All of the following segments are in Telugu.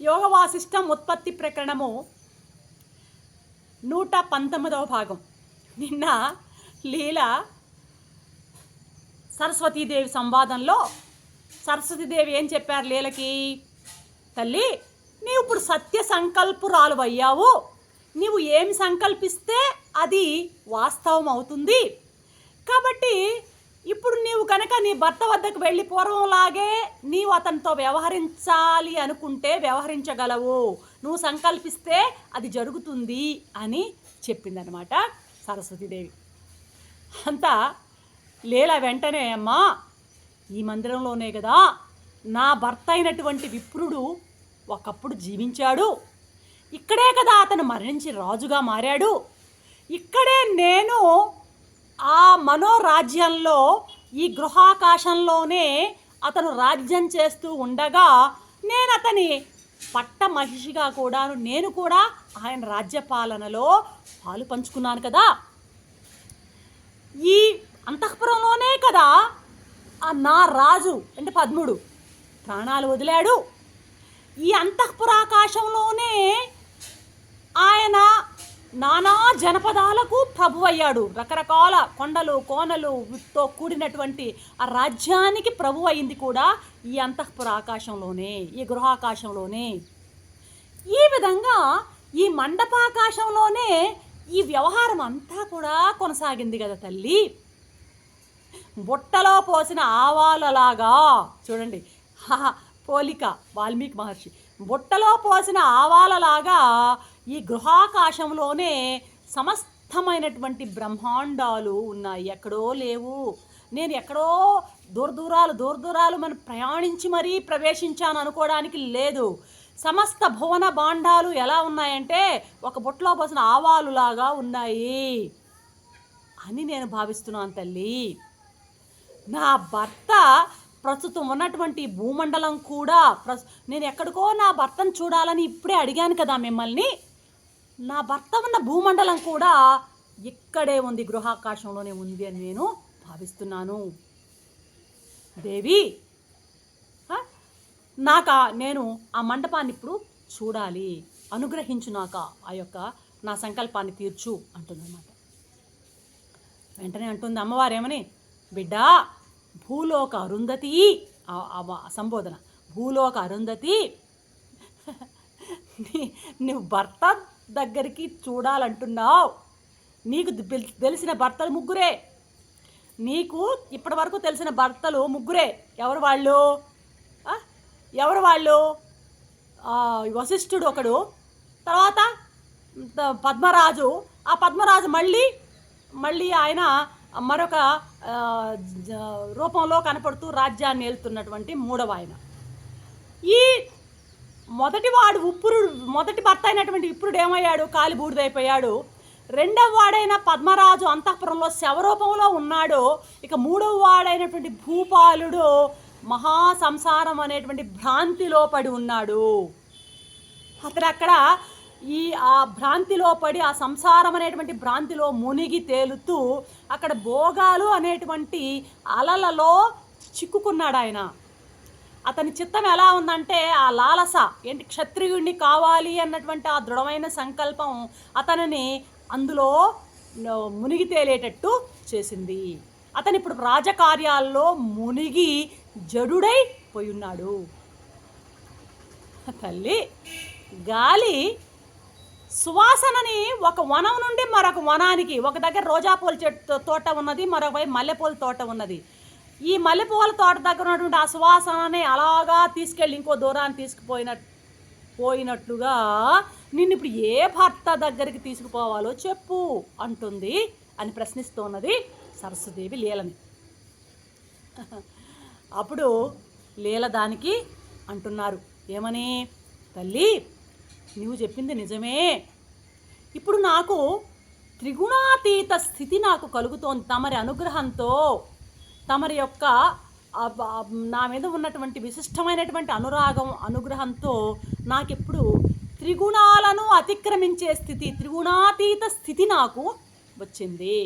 యోగ వాసిష్టం ఉత్పత్తి ప్రకరణము నూట పంతొమ్మిదవ భాగం. నిన్న లీల సరస్వతీదేవి సంవాదంలో సరస్వతీదేవి ఏం చెప్పారు లీలకి? తల్లి నీవు ఇప్పుడు సత్య సంకల్పురాలు అయ్యావు. నీవు ఏమి సంకల్పిస్తే అది వాస్తవం అవుతుంది. కాబట్టి కనుక నీ భర్త వద్దకు వెళ్ళి పూర్వంలాగే నీవు అతనితో వ్యవహరించాలి అనుకుంటే వ్యవహరించగలవు. నువ్వు సంకల్పిస్తే అది జరుగుతుంది అని చెప్పిందనమాట సరస్వతీదేవి. అంతా లేలా వెంటనే అమ్మా ఈ మందిరంలోనే కదా నా భర్త అయినటువంటి విప్రుడు ఒకప్పుడు జీవించాడు. ఇక్కడే కదా అతను మరణించి రాజుగా మారాడు. ఇక్కడే నేను ఆ మనోరాజ్యంలో ఈ గృహాకాశంలోనే అతను రాజ్యం చేస్తూ ఉండగా నేను అతని పట్ట మహిషిగా కూడాను నేను కూడా ఆయన రాజ్యపాలనలో పాలు పంచుకున్నాను కదా. ఈ అంతఃపురంలోనే కదా ఆ నా రాజు అంటే పద్ముడు ప్రాణాలు వదిలాడు. ఈ అంతఃపురాకాశంలోనే ఆయన నానా జనపదాలకు ప్రభు అయ్యాడు రకరకాల కొండలు కోనలు తో కూడినటువంటి ఆ రాజ్యానికి ప్రభు అయింది కూడా ఈ అంతఃపుర ఆకాశంలోనే ఈ గృహాకాశంలోనే. ఈ విధంగా ఈ మండపాకాశంలోనే ఈ వ్యవహారం అంతా కూడా కొనసాగింది కదా తల్లి. బుట్టలో పోసిన ఆవాలలాగా చూడండి హహ, పోలిక వాల్మీకి మహర్షి. బుట్టలో పోసిన ఆవాలలాగా ఈ గృహాకాశంలోనే సమస్తమైనటువంటి బ్రహ్మాండాలు ఉన్నాయి. ఎక్కడో లేవు. నేను ఎక్కడో దూర దూరాలు దూర దూరాలు మనం ప్రయాణించి మరీ ప్రవేశించాను అనుకోవడానికి లేదు. సమస్త భువన భాండాలు ఎలా ఉన్నాయంటే ఒక బుట్టలో పోసిన ఆవాలులాగా ఉన్నాయి అని నేను భావిస్తున్నాను తల్లి. నా భర్త ప్రస్తుతం ఉన్నటువంటి భూమండలం కూడా ప్రస్ నేను ఎక్కడికో నా భర్తను చూడాలని ఇప్పుడే అడిగాను కదా మిమ్మల్ని. నా భర్త ఉన్న భూమండలం కూడా ఇక్కడే ఉంది గృహాకాశంలోనే ఉంది అని నేను భావిస్తున్నాను. దేవి నాక నేను ఆ మండపాన్ని ఇప్పుడు చూడాలి. అనుగ్రహించు నాక ఆ యొక్క నా సంకల్పాన్ని తీర్చు అంటుందన్నమాట. వెంటనే అంటుంది అమ్మవారేమని బిడ్డా భూలోక అరుంధతి సంబోధన. భూలోక అరుంధతి నువ్వు భర్త దగ్గరికి చూడాలంటున్నావు. నీకు తెలిసిన భర్తలు ముగ్గురే. నీకు ఇప్పటి వరకు తెలిసిన భర్తలు ముగ్గురే. ఎవరు వాళ్ళు? ఎవరు వాళ్ళు? వశిష్ఠుడు ఒకడు. తర్వాత పద్మరాజు. ఆ పద్మరాజు మళ్ళీ మళ్ళీ ఆయన మరొక రూపంలో కనపడుతూ రాజ్యాన్ని ఏలుతున్నటువంటి మూడవ ఆయన. ఈ మొదటి వాడు ఉప్పురు మొదటి భర్త అయినటువంటి ఇప్పుడు ఏమయ్యాడు? కాలి బూడిదైపోయాడు. రెండవ వాడైన పద్మరాజు అంతఃపురంలో శవరూపంలో ఉన్నాడు. ఇక మూడవ వాడైనటువంటి భూపాలుడు మహా సంసారం అనేటువంటి భ్రాంతిలో పడి ఉన్నాడు. అతడు అక్కడ ఈ ఆ భ్రాంతిలో పడి ఆ సంసారం అనేటువంటి భ్రాంతిలో మునిగి తేలుతూ అక్కడ భోగాలు అనేటువంటి అలలలో చిక్కుకున్నాడు ఆయన అతని చిత్తం ఎలా ఉందంటే ఆ లాలస ఏంటి క్షత్రియుడిని కావాలి అన్నటువంటి ఆ దృఢమైన సంకల్పం అతనిని అందులో మునిగి తేలేటట్టు చేసింది. అతను ఇప్పుడు రాజకార్యాల్లో మునిగి జడుడై పోయి ఉన్నాడు తల్లి గాలి సువాసనని ఒక వనం నుండి మరొక వనానికి ఒక దగ్గర రోజాపూల చెట్టు తోట ఉన్నది మరొక వైపు మల్లెపూల తోట ఉన్నది. ఈ మల్లెపూల తోట దగ్గర ఉన్నటువంటి ఆ సువాసనని అలాగా తీసుకెళ్ళి ఇంకో దూరాన్ని తీసుకుపోయిన పోయినట్లుగా నిన్ను ఇప్పుడు ఏ భర్త దగ్గరికి తీసుకుపోవాలో చెప్పు అంటుంది అని ప్రశ్నిస్తున్నది సరస్వదేవి లీలని. అప్పుడు లీల దానికి అంటున్నారు ఏమని తల్లి నువ్వు చెప్పింది నిజమే. ఇప్పుడు నాకు త్రిగుణాతీత స్థితి నాకు కలుగుతోంది తమరి అనుగ్రహంతో. తమరి యొక్క నా మీద ఉన్నటువంటి విశిష్టమైనటువంటి అనురాగం అనుగ్రహంతో నాకిప్పుడు త్రిగుణాలను అతిక్రమించే స్థితి త్రిగుణాతీత స్థితి నాకు వచ్చింది.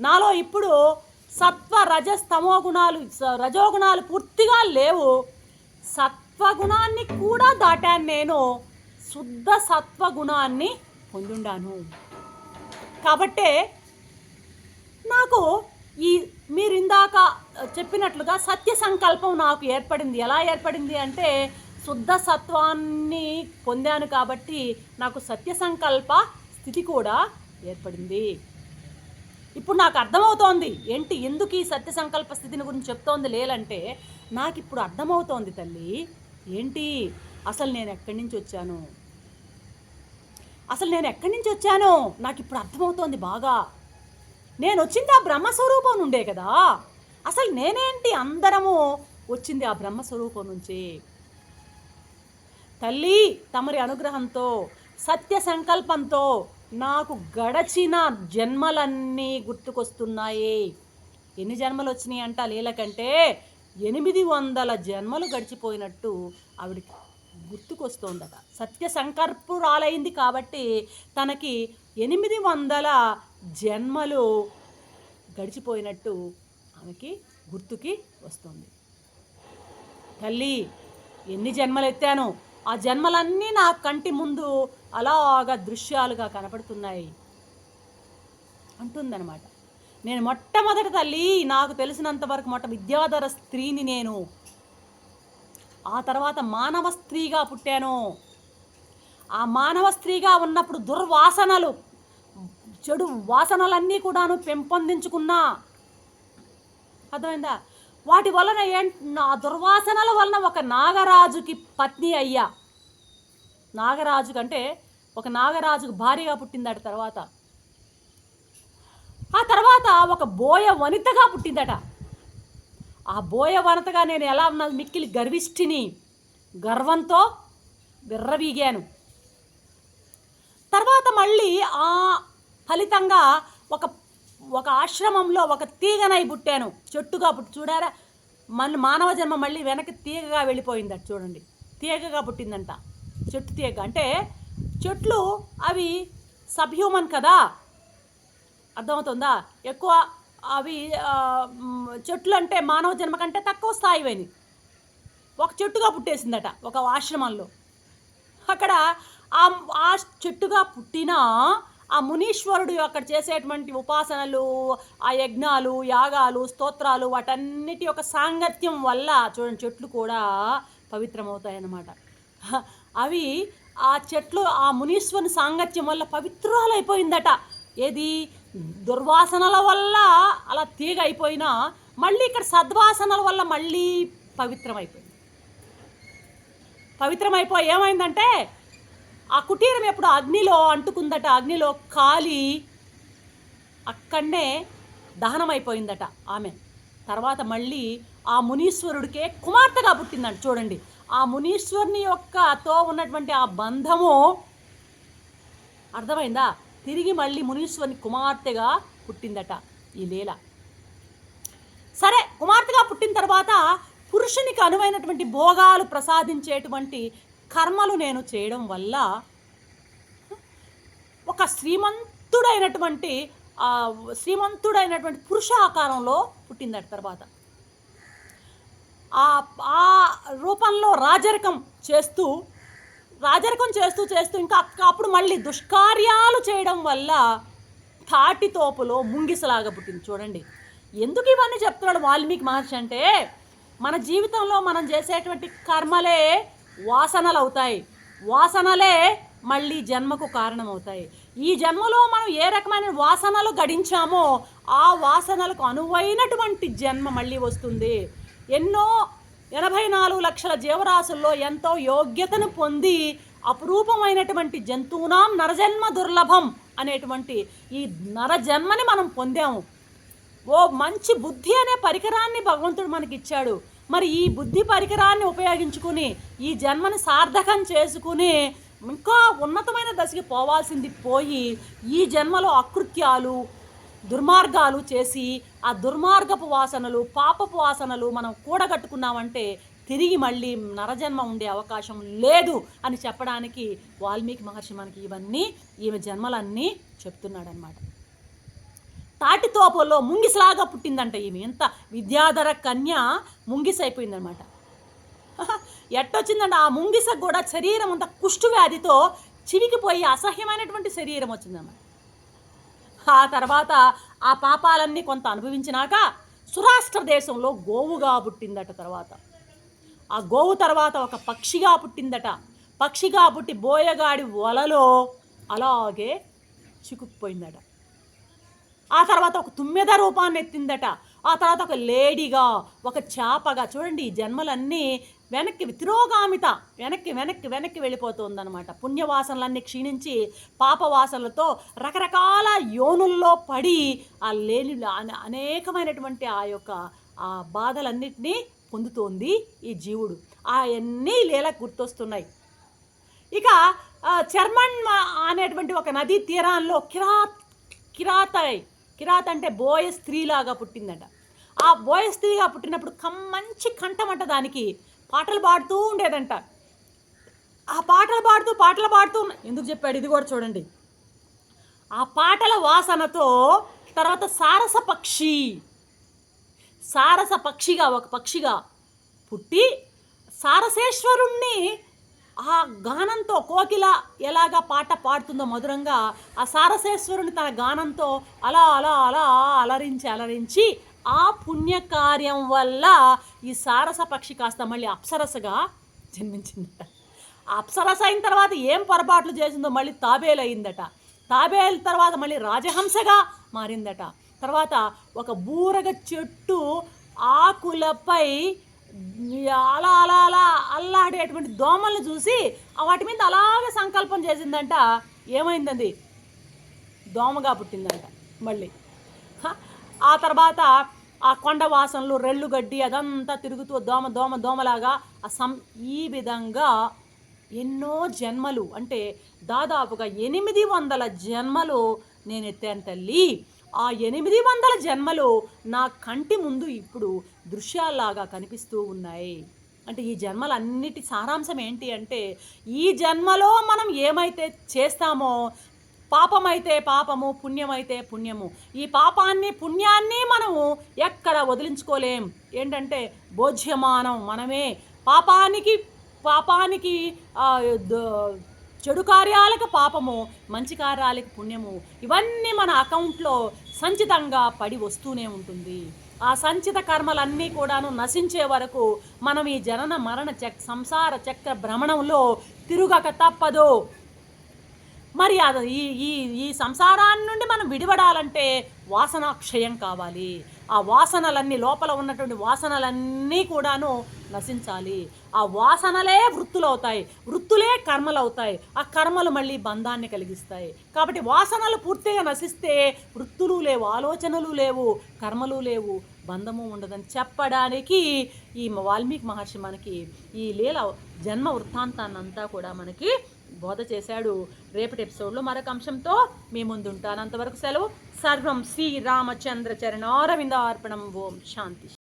నాలో ఇప్పుడు సత్వ రజస్ తమో గుణాలు రజోగుణాలు పూర్తిగా లేవు. సత్వగుణాన్ని కూడా దాటాను నేను. శుద్ధ సత్వగుణాన్ని పొందుండాను. కాబట్టే నాకు ఈ మీరు ఇందాక చెప్పినట్లుగా సత్య సంకల్పం నాకు ఏర్పడింది. ఎలా ఏర్పడింది అంటే శుద్ధ సత్వాన్ని పొందాను కాబట్టి నాకు సత్య సంకల్ప స్థితి కూడా ఏర్పడింది. ఇప్పుడు నాకు అర్థమవుతోంది ఏంటి ఎందుకు ఈ సత్య సంకల్ప స్థితిని గురించి చెప్తోంది లేలంటే నాకు ఇప్పుడు అర్థమవుతోంది తల్లి. ఏంటి? అసలు నేను ఎక్కడి నుంచి వచ్చాను? అసలు నేను ఎక్కడి నుంచి వచ్చాను నాకు ఇప్పుడు అర్థమవుతోంది బాగా. నేను వచ్చింది ఆ బ్రహ్మస్వరూపం నుండే కదా. అసలు నేనేంటి అందరము వచ్చింది ఆ బ్రహ్మస్వరూపం నుంచి? తల్లి తమరి అనుగ్రహంతో సత్య సంకల్పంతో నాకు గడచిన జన్మలన్నీ గుర్తుకొస్తున్నాయి. ఎన్ని జన్మలు వచ్చినాయి అంట లీలకంటే ఎనిమిది వందల జన్మలు గడిచిపోయినట్టు ఆవిడకి గుర్తుకొస్తోందట. సత్య సంకల్పురాలైంది కాబట్టి తనకి ఎనిమిది వందల జన్మలు గడిచిపోయినట్టు ఆమెకి గుర్తుకి వస్తుంది. తల్లి ఎన్ని జన్మలు ఎత్తాను ఆ జన్మలన్నీ నా కంటి ముందు అలాగా దృశ్యాలుగా కనపడుతున్నాయి అంటుందన్నమాట. నేను మొట్టమొదటి తల్లి నాకు తెలిసినంత వరకు మొట్ట విద్యాధర స్త్రీని నేను. ఆ తర్వాత మానవ స్త్రీగా పుట్టాను. ఆ మానవ స్త్రీగా ఉన్నప్పుడు దుర్వాసనలు చెడు వాసనలన్నీ కూడాను పెంపొందించుకున్నా. అర్థమైందా? వాటి వలన ఏం నా దుర్వాసనల వలన ఒక నాగరాజుకి పత్ని అయ్యా. నాగరాజు కంటే ఒక నాగరాజుకు భార్యగా పుట్టిందట తర్వాత. ఆ తర్వాత ఒక బోయ వనితగా పుట్టిందట. ఆ బోయ వనితగా నేను ఎలా ఉన్నా మిక్కిలి గర్విష్ఠిని గర్వంతో విర్రవీగాను. తర్వాత మళ్ళీ ఆ ఫలితంగా ఒక ఒక ఆశ్రమంలో ఒక తీగనై పుట్టాను. చెట్టుగా పుట్టి చూడారా? మన మానవ జన్మ మళ్ళీ వెనక్కి తీగగా వెళ్ళిపోయిందట చూడండి. తీగగా పుట్టిందంట. చెట్టు తీగ. అంటే చెట్లు అవి సబ్హ్యూమన్ కదా? అర్థమవుతుందా? ఎక్కువ అవి చెట్లు అంటే మానవ జన్మ కంటే తక్కువ స్థాయివైనవి ఒక చెట్టుగా పుట్టేసిందట ఒక ఆశ్రమంలో. అక్కడ ఆ ఆ చెట్టుగా పుట్టిన ఆ మునీశ్వరుడు అక్కడ చేసేటువంటి ఉపాసనలు ఆ యజ్ఞాలు యాగాలు స్తోత్రాలు వాటన్నిటి యొక్క సాంగత్యం వల్ల చూడండి చెట్లు కూడా పవిత్రమవుతాయన్నమాట. అవి ఆ చెట్లు ఆ మునీశ్వరుని సాంగత్యం వల్ల పవిత్రాలైపోయిందట. ఏది? దుర్వాసనల వల్ల అలా తీగ అయిపోయినా మళ్ళీ ఇక్కడ సద్వాసనల వల్ల మళ్ళీ పవిత్రమైపోయింది. పవిత్రమైపోయి ఏమైందంటే ఆ కుటీరం ఎప్పుడు అగ్నిలో అంటుకుందట అగ్నిలో కాలి అక్కడనే దహనమైపోయిందట ఆమె. తర్వాత మళ్ళీ ఆ మునీశ్వరుడికే కుమార్తెగా పుట్టిందంట చూడండి. ఆ మునీశ్వరుని యొక్కతో ఉన్నటువంటి ఆ బంధము అర్థమైందా? తిరిగి మళ్ళీ మునీశ్వరుని కుమార్తెగా పుట్టిందట ఈ లీల. సరే కుమార్తెగా పుట్టిన తర్వాత పురుషునికి అనువైనటువంటి భోగాలు ప్రసాదించేటువంటి కర్మలు నేను చేయడం వల్ల ఒక శ్రీమంతుడైనటువంటి శ్రీమంతుడైనటువంటి పురుష ఆకారంలో పుట్టిందట తర్వాత. ఆ ఆ రూపంలో రాజరికం చేస్తూ రాజరికం చేస్తూ చేస్తూ ఇంకా అక్క- అప్పుడు మళ్ళీ దుష్కార్యాలు చేయడం వల్ల తాటి తోపులో ముంగిసలాగా పుట్టింది. చూడండి. ఎందుకు ఇవన్నీ చెప్తున్నాడు వాల్మీకి మహర్షి అంటే మన జీవితంలో మనం చేసేటువంటి కర్మలే వాసనలు అవుతాయి వాసనలే మళ్ళీ జన్మకు కారణమవుతాయి. ఈ జన్మలో మనం ఏ రకమైన వాసనలు గడించామో ఆ వాసనలకు అనువైనటువంటి జన్మ మళ్ళీ వస్తుంది. ఎన్నో ఎనభై నాలుగు లక్షల జీవరాశుల్లో ఎంతో యోగ్యతను పొంది అపురూపమైనటువంటి జంతువునాం నరజన్మ దుర్లభం అనేటువంటి ఈ నరజన్మని మనం పొందాము. ఓ మంచి బుద్ధి అనే పరికరాన్ని భగవంతుడు మనకి ఇచ్చాడు మరి ఈ బుద్ధి పరికరాన్ని ఉపయోగించుకుని ఈ జన్మని సార్థకం చేసుకుని ఇంకా ఉన్నతమైన దశకి పోవాల్సింది పోయి ఈ జన్మలో అకృత్యాలు దుర్మార్గాలు చేసి ఆ దుర్మార్గపు వాసనలు పాపపు వాసనలు మనం కూడగట్టుకున్నామంటే తిరిగి మళ్ళీ నరజన్మ ఉండే అవకాశం లేదు అని చెప్పడానికి వాల్మీకి మహర్షి మనకి ఇవన్నీ ఈమె జన్మలన్నీ చెప్తున్నాడనమాట తాటితోపలో ముంగిసలాగా పుట్టిందంట ఈమె. ఎంత విద్యాధర కన్య ముంగిసైపోయిందనమాట. ఎట్టొచ్చిందంటే ఆ ముంగిస కూడా శరీరం అంత కుష్టు వ్యాధితో చివికిపోయి అసహ్యమైనటువంటి శరీరం వచ్చిందన్నమాట ఆ తర్వాత ఆ పాపాలన్నీ కొంత అనుభవించినాక సురాష్ట్ర దేశంలో గోవుగా పుట్టిందట తర్వాత. ఆ గోవు తర్వాత ఒక పక్షిగా పుట్టిందట. పక్షిగా పుట్టి బోయగాడి వలలో అలాగే చిక్కుకుపోయిందట. ఆ తర్వాత ఒక తుమ్మెద రూపాన్ని ఎత్తిందట. ఆ తర్వాత ఒక లేడీగా ఒక చేపగా చూడండి ఈ జన్మలన్నీ వెనక్కి తిరోగామిత వెనక్కి వెనక్కి వెనక్కి వెళ్ళిపోతుందన్నమాట. పుణ్యవాసనలన్నీ క్షీణించి పాపవాసనలతో రకరకాల యోనుల్లో పడి ఆ లేని అనే- అనేకమైనటువంటి ఆ యొక్క ఆ బాధలన్నింటినీ పొందుతోంది ఈ జీవుడు. అవన్నీ లీలకు గుర్తొస్తున్నాయి. ఇక చర్మన్ అనేటువంటి ఒక నదీ తీరాల్లో కిరాత్ కిరాతై కిరాత అంటే బోయ స్త్రీలాగా పుట్టిందట. ఆ బోయ స్త్రీగా పుట్టినప్పుడు కమ్ మంచి కంఠమంట దానికి. పాటలు పాడుతూ ఉండేదంట. ఆ పాటలు పాడుతూ పాటలు పాడుతూ ఎందుకు చెప్పాడు? ఇది కూడా చూడండి. ఆ పాటల వాసనతో తర్వాత సారస పక్షి సారస పక్షిగా ఒక పక్షిగా పుట్టి సారసేశ్వరుణ్ణి గానంతో కోకిల ఎలాగ పాట పాడుతుందో మధురంగా ఆ సారసేశ్వరుని తన గానంతో అలా అలా అలా అలరించి అలరించి ఆ పుణ్యకార్యం వల్ల ఈ సారస పక్షి కాస్త మళ్ళీ అప్సరసగా జన్మించిందట. అప్సరస అయిన తర్వాత ఏం పొరపాట్లు చేసిందో మళ్ళీ తాబేలు అయిందట తాబేలు తర్వాత మళ్ళీ రాజహంసగా మారిందట. తర్వాత ఒక బూరగ చెట్టు ఆకులపై అలా అలా అలా అల్లాడేటువంటి దోమల్ని చూసి వాటి మీద అలాగే సంకల్పం చేసిందంట. ఏమైందండి? దోమగా పుట్టిందంట మళ్ళీ. ఆ తర్వాత ఆ కొండ వాసనలు రెళ్ళు గడ్డి అదంతా తిరుగుతూ దోమ దోమ దోమలాగా ఆ సం ఈ విధంగా ఎన్నో జన్మలు అంటే దాదాపుగా ఎనిమిది వందల జన్మలు నేను ఎత్తాను తల్లి. ఆ ఎనిమిది వందల జన్మలు నా కంటి ముందు ఇప్పుడు దృశ్యాల్లాగా కనిపిస్తూ ఉన్నాయి. అంటే ఈ జన్మలన్నిటి సారాంశం ఏంటి అంటే ఈ జన్మలో మనం ఏమైతే చేస్తామో పాపమైతే పాపము పుణ్యమైతే పుణ్యము ఈ పాపాన్ని పుణ్యాన్ని మనము ఎక్కడ వదిలించుకోలేం. ఏంటంటే బోధ్యమానం మనమే. పాపానికి పాపానికి చెడు కార్యాలకు పాపము మంచి కార్యాలకు పుణ్యము ఇవన్నీ మన అకౌంట్లో సంచితంగా పడి వస్తూనే ఉంటుంది. ఆ సంచిత కర్మలన్నీ కూడాను నశించే వరకు మనం ఈ జనన మరణ చక్ సంసార చక్ర భ్రమణంలో తిరుగక తప్పదు. మరి అది ఈ ఈ ఈ సంసారాన్ని నుండి మనం విడిపడాలంటే వాసనాక్షయం కావాలి. ఆ వాసనలన్నీ లోపల ఉన్నటువంటి వాసనలన్నీ కూడాను నశించాలి. ఆ వాసనలే వృత్తులు అవుతాయి వృత్తులే కర్మలు అవుతాయి ఆ కర్మలు మళ్ళీ బంధాన్ని కలిగిస్తాయి. కాబట్టి వాసనలు పూర్తిగా నశిస్తే వృత్తులు లేవు ఆలోచనలు లేవు కర్మలు లేవు బంధము ఉండదని చెప్పడానికి ఈ వాల్మీకి మహర్షి మనకి ఈ లీల జన్మ వృత్తాంతాన్నంతా కూడా మనకి బోధ చేశాడు. రేపటి ఎపిసోడ్లో మరొక అంశంతో మీ ముందు ఉంటాను అంతవరకు సెలవు. சர்வம் ஸ்ரீ ராமச்சந்திர சரண அரவிந்த அர்ப்பணம் ஓம் சாந்தி